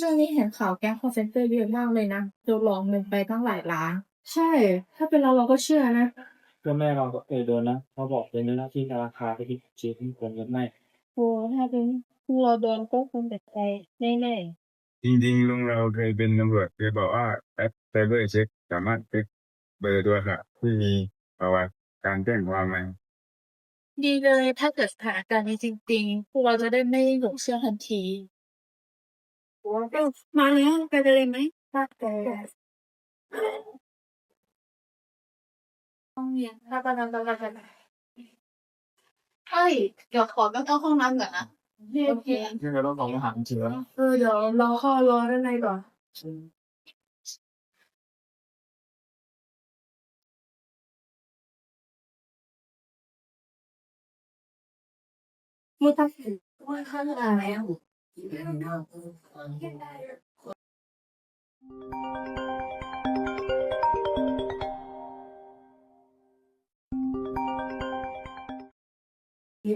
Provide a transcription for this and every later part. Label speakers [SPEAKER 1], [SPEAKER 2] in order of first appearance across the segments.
[SPEAKER 1] ช่วงนี้เห็นข่าวแก๊งคอร์เซนเตอร์เยอะมากเลยนะโดนหลอกเงินไปตั้งหลายล้าน
[SPEAKER 2] ใช่ ถ้าเป็นเราเราก็เชื่อนะ
[SPEAKER 3] ก็แม่เราก็เคยโดนนะเขาบอกเป็นหน้าที่ธนาคารไปที่จีนที่คนกันไม่
[SPEAKER 1] โอ้ถ้าเป็นพวกเราโดนก็คงแบบใจแน่
[SPEAKER 4] จริงๆลุงเราเคยเป็นตำรวจเคยบอกว่าแอปไซเบอร์เช็คสามารถเช็คเบอร์โทรศัพท์ที่มีประวัติการแจ้งความไหม
[SPEAKER 1] ๆดีเลยถ้าเกิดสถานการณ์นี้จริงๆพวกเราจะได้ไม่หลงเชื่อทันที
[SPEAKER 2] มาแล้วไปกันเลยไหม
[SPEAKER 1] ถ้าเกิดห้องเรียนถ้าประกันประกันประกันเฮ้ยเดี๋ยวขอไปเข้าห้องน้ำก่อนนะโอเค
[SPEAKER 3] ที่เราต้องส่งอาหารเชื้อ
[SPEAKER 2] เออเดี๋ยวรอเข้ารอด้านในก่อน
[SPEAKER 1] มือตัดสินว่าข้าง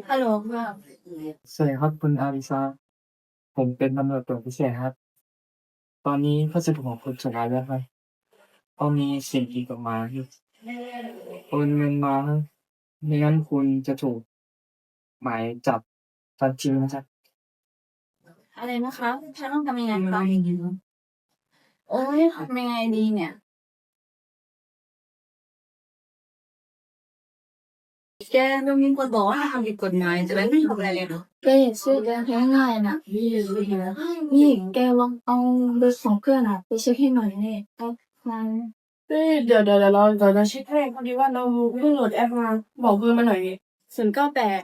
[SPEAKER 1] ฮัลโหลครับ
[SPEAKER 3] สวัสดีครับคุณอาริซาผมเป็นตำรวจตรวจพิเศษครับ ตอนนี้พัสดุของคุณส่งมาแล้วครับต้องมีสิ่งผิดกฎหมายครับโอนเงินมาครับไม่งั้นคุณจะถูกหมายจับทันทีนะครับ
[SPEAKER 5] อะไรนะคะฉันต้องทำยังไงคะโอ้ยทำยังไงดีเนี่ยแกต้องมีคนบอกว่าทำผิดกฎหมายจะไม่ทำอะไรเลยเนาะ
[SPEAKER 1] แกอย่าเชื่อแกง่ายๆนะนี่แกลองเอาเบอร์ของเพื่อนอะไปเช็คให้หน่อยนี่เอาฟัง
[SPEAKER 2] เฮ้ยเดี๋ยวเดี๋ยวเดี๋ยวเราเดี๋ยวเราเช็คให้พอดีว่าเราเพิ่งโหลดแอปมาบอกเบอร์มาหน่อยศูนย์เก้าแปด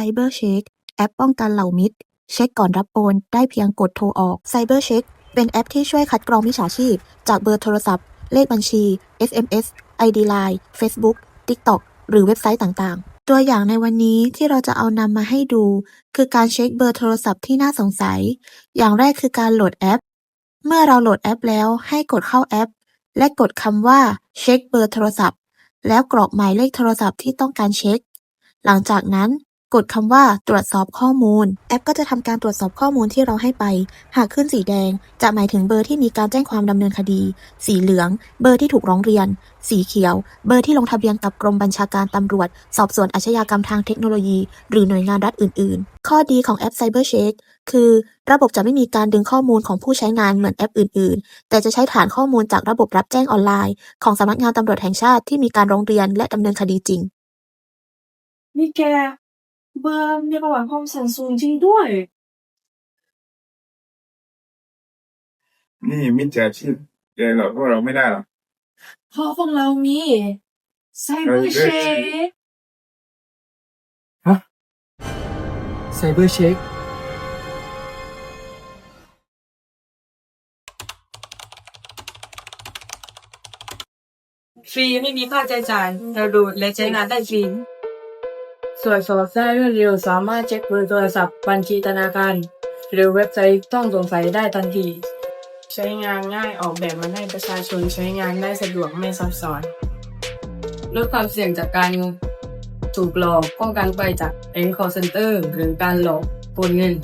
[SPEAKER 6] ไซเบอร์เช็คแอปป้องกันเหล่ามิตรเช็คก่อนรับโอน ได้เพียงกดโทรออกไซเบอร์เช็คเป็นแอปที่ช่วยคัดกรองมิจฉาชีพ จากเบอร์โทรศัพท์ เลขบัญชี SMS ID Line Facebook TikTok หรือเว็บไซต์ต่างๆ ตัวอย่างในวันนี้ที่เราจะเอานำมาให้ดู คือการเช็คเบอร์โทรศัพท์ที่น่าสงสัย อย่างแรกคือการโหลดแอป เมื่อเราโหลดแอปแล้วให้กดเข้าแอป และกดคำว่าเช็คเบอร์โทรศัพท์ แล้วกรอกหมายเลขโทรศัพท์ที่ต้องการเช็ค หลังจากนั้น กดคำว่าตรวจสอบข้อมูล แอปก็จะทำการตรวจสอบข้อมูลที่เราให้ไป หากขึ้นสีแดง จะหมายถึงเบอร์ที่มีการแจ้งความดำเนินคดี สีเหลือง เบอร์ที่ถูกร้องเรียน สีเขียว เบอร์ที่ลงทะเบียนกับกรมบัญชาการตำรวจ สอบสวนอาชญากรรมทางเทคโนโลยี หรือหน่วยงานรัฐอื่น ๆ ข้อดีของแอป CyberCheck คือ ระบบจะไม่มีการดึงข้อมูลของผู้ใช้งานเหมือนแอปอื่น ๆ แต่จะใช้ฐานข้อมูลจากระบบรับแจ้งออนไลน์ ของสำนักงานตำรวจแห่งชาติที่มีการร้องเรียนและดำเนินคดีจริง
[SPEAKER 2] นี่แก เบอร์มีประวัติความสั่นสูงจริงด้วย
[SPEAKER 4] นี่มิจฉาชีพแกหลอกพวกเราไม่ได้หรอก
[SPEAKER 2] เพราะพวกเรามีไซเบอร์เช็ค
[SPEAKER 3] ไซเบอร์เช็ค
[SPEAKER 7] ฟรีไม่มีค่าใช้จ่ายเราดูดและใช้งานได้ฟรี ส่วนสอบได้รวดเร็วสามารถเช็คเบอร์โทรศัพท์บัญชีธนาคาร หรือเว็บไซต์ต้องสงสัยได้ทันที ใช้งานง่ายออกแบบมาให้ประชาชนใช้งานได้สะดวกไม่ซับซ้อนลดความเสี่ยงจากการถูกหลอกป้องกันไปจากแก๊งคอร์เซนเตอร์หรือการหลอกโอนเงิน